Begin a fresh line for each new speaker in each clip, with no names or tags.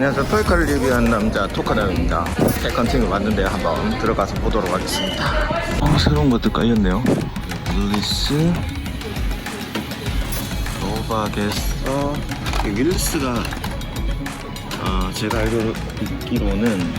안녕하세요. 토이카를 리뷰한 남자 토카다입니다. 테컨팅을 왔는데 한번 들어가서 보도록 하겠습니다. 어, 새로운 것들 깔렸네요. 윌리스, 이 윌리스가 어, 제가 알기로 있기로는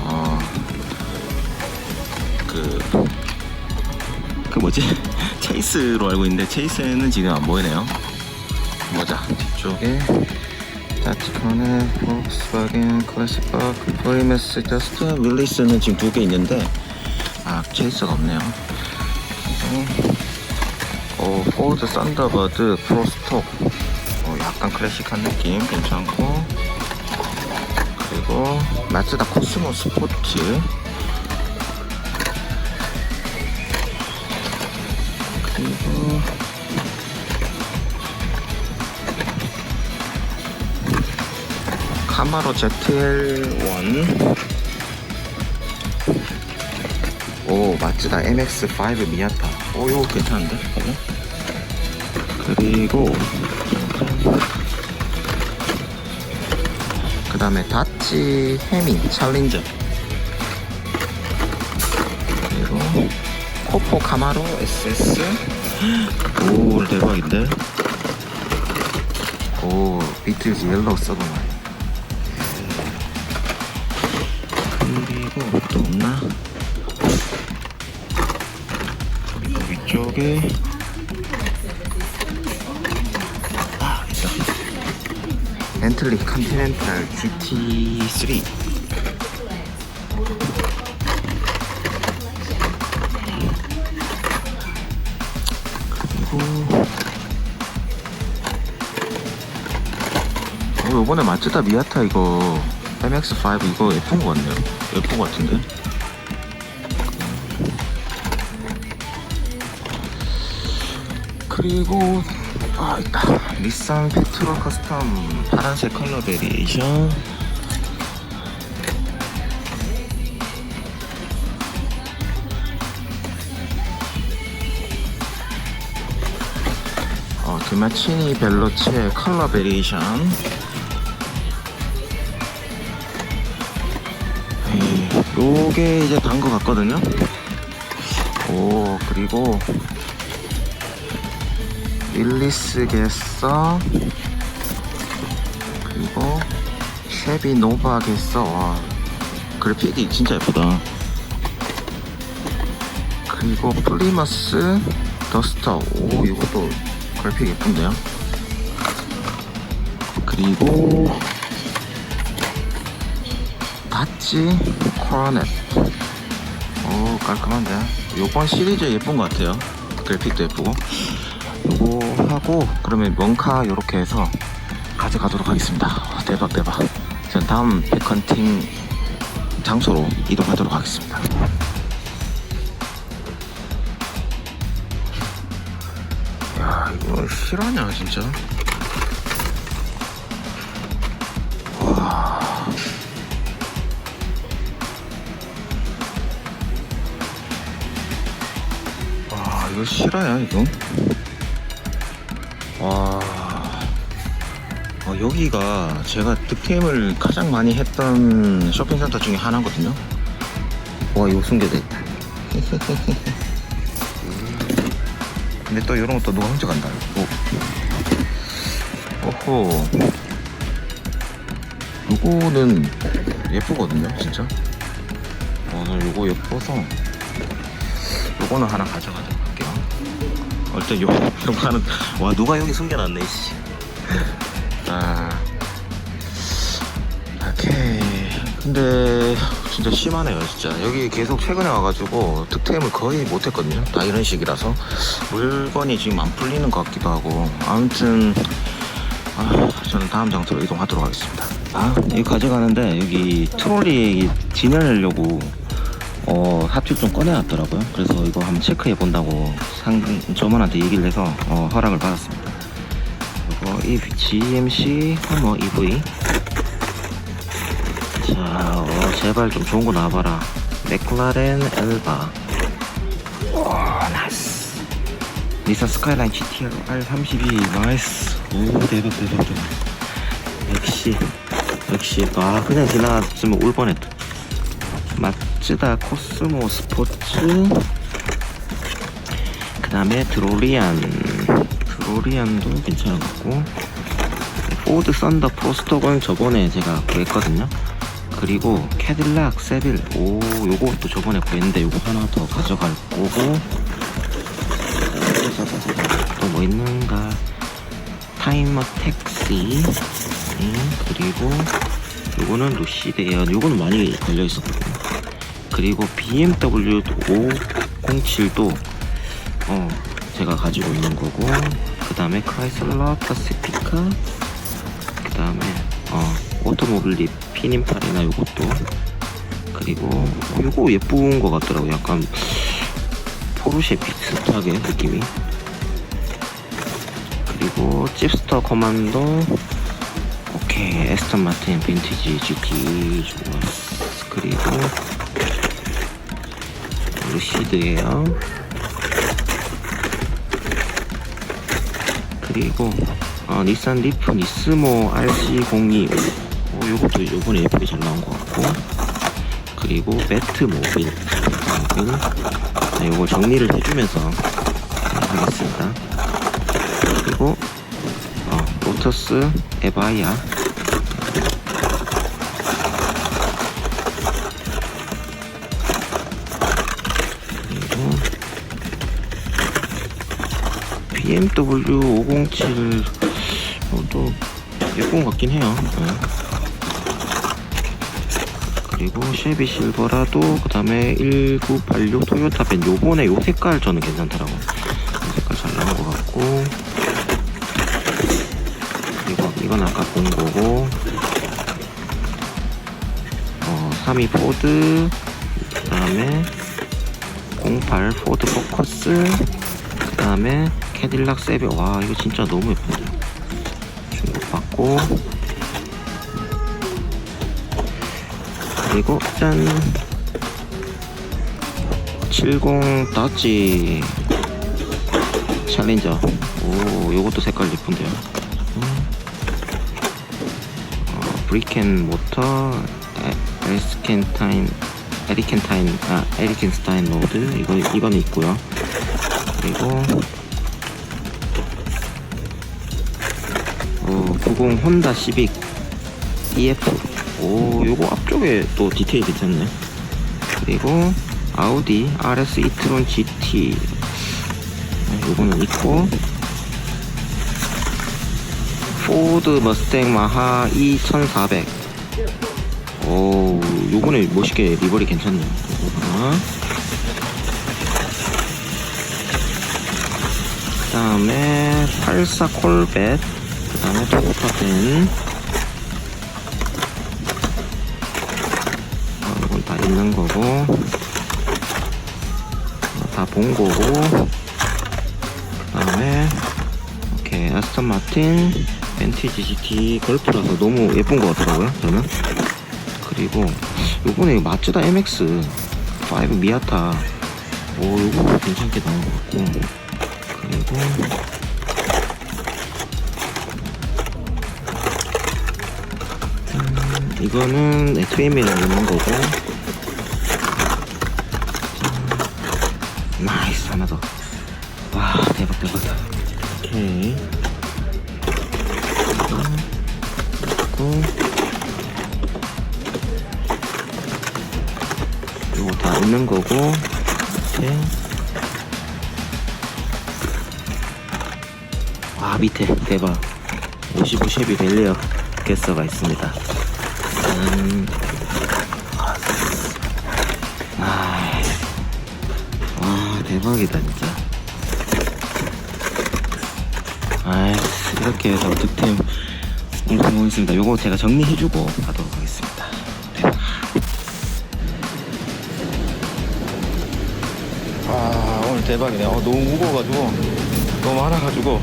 어, 그, 그 뭐지? 체이스로 알고 있는데 체이스는 지금 안 보이네요. 보자 뒤쪽에 타티카네, 폭스바겐, 클래식박, 프리메스, 저스트, 윌리스는 지금 두 개 있는데 아 체이스가 없네요. 어, 포드 썬더버드 프로스톡 어, 약간 클래식한 느낌 괜찮고. 그리고 마츠다 코스모 스포츠 그리고 카마로 ZL1 오 마츠다. MX5 미아타. 오 이거 괜찮은데. 그리고 그 다음에 다치 해미 챌린저. 그리고 코포 카마로 SS 오 대박인데? 오 비틀즈 옐로우 서브 위쪽에. 아 있다. 벤틀리 컨티넨탈 GT3. 그리고 어, 요번에 마츠다 미아타 이거 MX5 이거 예쁜 거 같네요. 예쁜 거 같은데 그리고 아 있다. 닛산 페트롤 커스텀 파란색 컬러 베리에이션. 어, 드마치니 벨로체 컬러 베리에이션. 에이, 요게 이제 단 거 같거든요. 오 그리고 윌리스겠어? 그리고 쉐비 노바겠어? 와. 그래픽이 진짜 예쁘다. 그리고 플리머스 더스터. 오 이것도 그래픽 예쁜데요? 그리고 다치 코라넷. 오 깔끔한데. 요번 시리즈 예쁜 것 같아요. 그래픽도 예쁘고 요거 하고 그러면 멍카 요렇게 해서 가져가도록 하겠습니다. 와, 대박 대박. 전 다음 백헌팅 장소로 이동하도록 하겠습니다. 야 이거 실화냐 진짜? 와 이거 실화야 이거 여기가 제가 득템을 가장 많이 했던 쇼핑센터 중에 하나거든요. 와 이거 숨겨져 있다. 근데 또 이런 것도 누가 훔쳐간다. 오. 오호. 요거는 예쁘거든요 진짜. 오늘 요거 예뻐서 요거는 하나 가져가도록 할게요. 어째 요, 이런 거 하는 와 누가 여기 숨겨놨네 씨. 아. 오케이. 근데 진짜 심하네요 진짜. 여기 계속 최근에 와가지고 득템을 거의 못했거든요. 다 이런 식이라서. 물건이 지금 안 풀리는 것 같기도 하고. 아무튼 아, 저는 다음 장소로 이동하도록 하겠습니다. 아 이거 가져가는데 여기 트롤리 진열하려고 어, 합칠 좀 꺼내놨더라고요. 그래서 이거 한번 체크해 본다고 상, 저만한테 얘기를 해서 어, 허락을 받았습니다. 이 GMC 허머 EV. 자, 어, 제발 좀 좋은 거 나와봐라. 맥클라렌 엘바. 와, 나이스. 니산 스카이라인 GTR R32 나이스. 오, 대박, 대박, 대박. 역시 역시 아 그냥 지나갔으면 울 뻔했다 마츠다 코스모 스포츠 그 다음에 드로리안 드 로리안도 괜찮았고 포드 썬더 프로스톡은 저번에 제가 구했거든요. 그리고 캐딜락 세빌 오 요것도 저번에 구했는데 요거 하나 더 가져갈 거고 또 뭐 있는가? 타이머 택시 음, 그리고 요거는 루시드 에어 요거는 많이 걸려 있었거든요. 그리고 BMW 507도 어 제가 가지고 있는 거고 그 다음에 크라이슬러 파시피카 그 다음에 어 오토모빌리 피닌팔이나 요것도. 그리고 요거 예쁜 거 같더라고. 약간 포르쉐 비슷하게 느낌이. 그리고 찝스터 커만도 오케이. 에스턴 마틴 빈티지 GT 좋았어 그리고 루시드에요 그리고 어, 닛산 리프 니스모 RC025 어, 요것도 요번에 예쁘게 잘 나온 것 같고 그리고 매트 모빌 모빌 네, 요거 정리를 해주면서 네, 하겠습니다. 그리고 어, 로터스 에바야 그 BMW 507도 예쁜 것 같긴 해요. 네. 그리고 쉐비 실버라도 그 다음에 1986 토요타 벤 요번에 요 색깔 저는 괜찮더라고 요 색깔 잘 나온 것 같고. 그리고 이건 아까 본 거고. 어, 32 포드 그 다음에 08 포드 포커스 그 다음에 캐딜락 세비 와 이거 진짜 너무 예쁜데. 중국 받고. 그리고 짠. 70 다치 챌린저. 오 요것도 색깔 예쁜데요. 음. 어, 브리켄 모터 에, 에스켄타인 에리켄타인 아 에리켄스타인 로드. 이거 이거는 있고요. 그리고 어, 90 혼다 시빅 EF 오 요거 앞쪽에 또 디테일 괜찮네. 그리고 아우디 RS 이트론 GT 네, 요거는 있고. 포드 머스탱 마하 2400 오 요거는 멋있게 리버리 괜찮네요 하나. 그 다음에 84 콜벳 그 다음에 벤 어, 이건 다 있는 거고 다본 거고 그 다음에 이렇게 아스턴 마틴 벤티지 GT 걸프라서 너무 예쁜 것 같더라고요 저는. 그리고 요번에 마츠다 MX 5 미아타 오 요거 괜찮게 나온 것 같고 그리고 이거는 FM에 있는 거고 음, 나이스 하나 더. 와 대박 대박. 오케이. 그리고 이거 다 있는 거고. 이렇게. 와 밑에 대박. 55 쉐비 벨리어 개서가 있습니다. 음. 아, 와 대박이다 진짜. 아 이렇게 해서 득템 오늘 성공했습니다. 요거 제가 정리해주고 가도록 하겠습니다. 대박. 아 오늘 대박이네. 어, 너무 무거워가지고 너무 많아가지고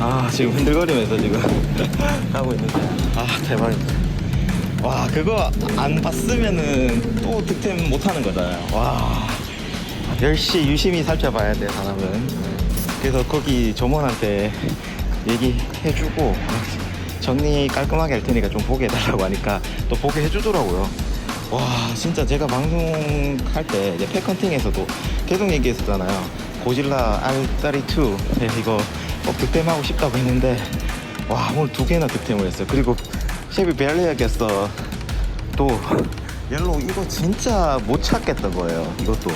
아 지금 흔들거리면서 지금 하고 있는데 아 대박이다. 와 그거 안 봤으면은 또 득템 못하는 거잖아요. 와 열시 유심히 살펴봐야 돼 사람은. 그래서 거기 점원한테 얘기해주고 아, 정리 깔끔하게 할 테니까 좀 보게 해달라고 하니까 또 보게 해주더라고요. 와 진짜 제가 방송할 때 이제 팩컨팅에서도 계속 얘기했었잖아요. 고질라 R32 네, 이거 꼭 득템하고 싶다고 했는데 와 오늘 두 개나 득템을 했어요. 그리고 쉐비 벨리아겠어. 또 옐로우 이거 진짜 못 찾겠던 거예요. 이것도.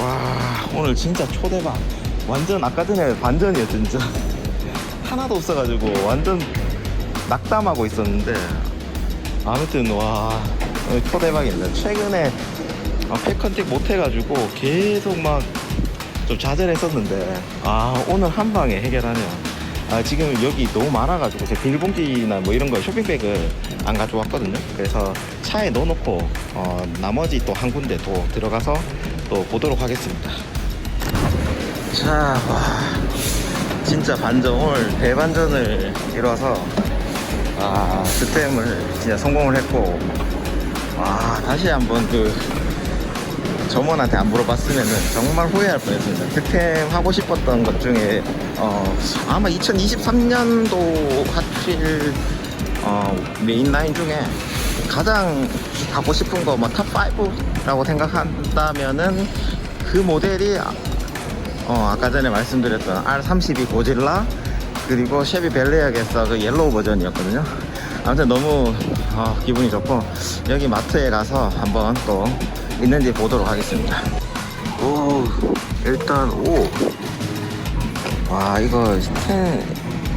와 오늘 진짜 초대박. 완전 아까 전에 반전이었죠 진짜. 하나도 없어가지고 완전 낙담하고 있었는데 아무튼 와 오늘 초대박입니다 최근에 아, 팩컨택 못 해가지고 계속 막 좀 좌절했었는데 아 오늘 한 방에 해결하네요 아 지금 여기 너무 많아가지고 제 비닐봉지나 뭐 이런 거 쇼핑백을 안 가져왔거든요 그래서 차에 넣어놓고 어, 나머지 또 한 군데 또 들어가서 또 보도록 하겠습니다 자, 와, 진짜 반전, 오늘 대반전을 이뤄서, 아, 득템을 진짜 성공을 했고, 와, 다시 한번 그, 점원한테 안 물어봤으면은 정말 후회할 뻔했습니다. 득템 하고 싶었던 것 중에, 어, 아마 2023년도 하필, 어, 메인 라인 중에 가장 하고 싶은 거, 뭐, 탑 5라고 생각한다면은 그 모델이 어, 아까 전에 말씀드렸던 R32 고질라 그리고 쉐비 벨레아게서 그 옐로우 버전이었거든요. 아무튼 너무 어, 기분이 좋고 여기 마트에 가서 한번 또 있는지 보도록 하겠습니다. 오 일단 오. 와 이거 텐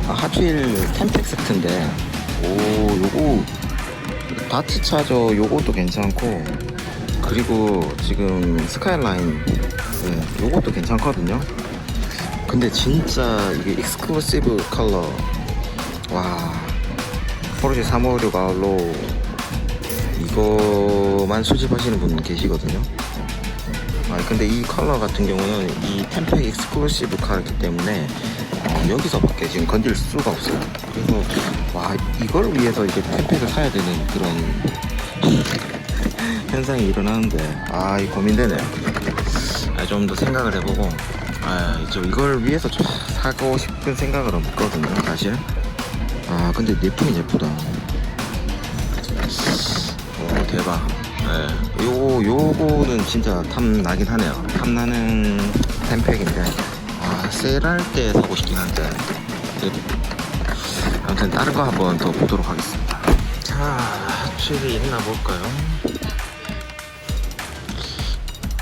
아, 하필 텐팩 세트인데. 오 요거. 다트 차저 요것도 괜찮고 그리고 지금 스카이라인 네, 요것도 괜찮거든요. 근데 진짜 이게 익스클루시브 컬러 와 포르쉐 356 아울로 이거만 수집하시는 분 계시거든요 아 근데 이 컬러 같은 경우는 이 템팩 익스클루시브 카였기 때문에 어, 여기서밖에 지금 건질 수가 없어요. 그래서 와 이걸 위해서 이게 템팩을 사야 되는 그런 현상이 일어나는데 아 이 고민되네요. 아, 좀 더 생각을 해보고 아, 좀 이걸 위해서 좀 사고 싶은 생각을 없거든요 사실. 아 근데 내품이 예쁘다. 오 대박 네. 요거 요거는 진짜 탐나긴 하네요 탐나는 템팩인데 아 세일할 때 사고 싶긴 한데 아무튼 다른 거 한번 더 보도록 하겠습니다 자 출이 있나 볼까요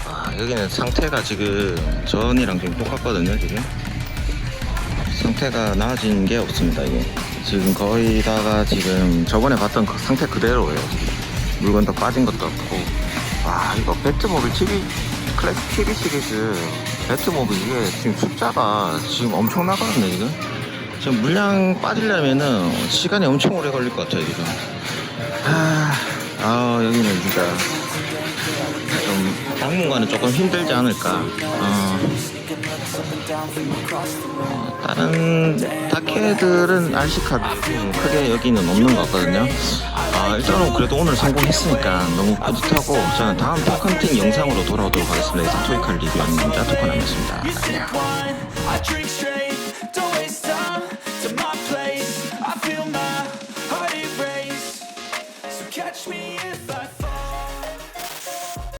아, 여기는 상태가 지금 전이랑 좀 똑같거든요, 지금. 상태가 나아진 게 없습니다, 이게. 지금 거의 다가 지금 저번에 봤던 그 상태 그대로예요. 물건도 빠진 것도 없고. 와, 이거 배트모빌 TV, 클래식 TV 시리즈, 배트모빌 이게 지금 숫자가 지금 엄청 나가거든요, 지금. 지금 물량 빠지려면은 시간이 엄청 오래 걸릴 것 같아요, 지금. 아, 아 여기는 진짜 좀 당분간은 조금 힘들지 않을까. 어, 어, 다른 다케들은 RC카드 크게 여기는 없는 것 같거든요. 아, 일단은 그래도 오늘 성공했으니까 너무 뿌듯하고 저는 다음 탑컨팅 영상으로 돌아오도록 하겠습니다. 이상 토이칼 리뷰하는 짜투카남이었습니다. 안녕.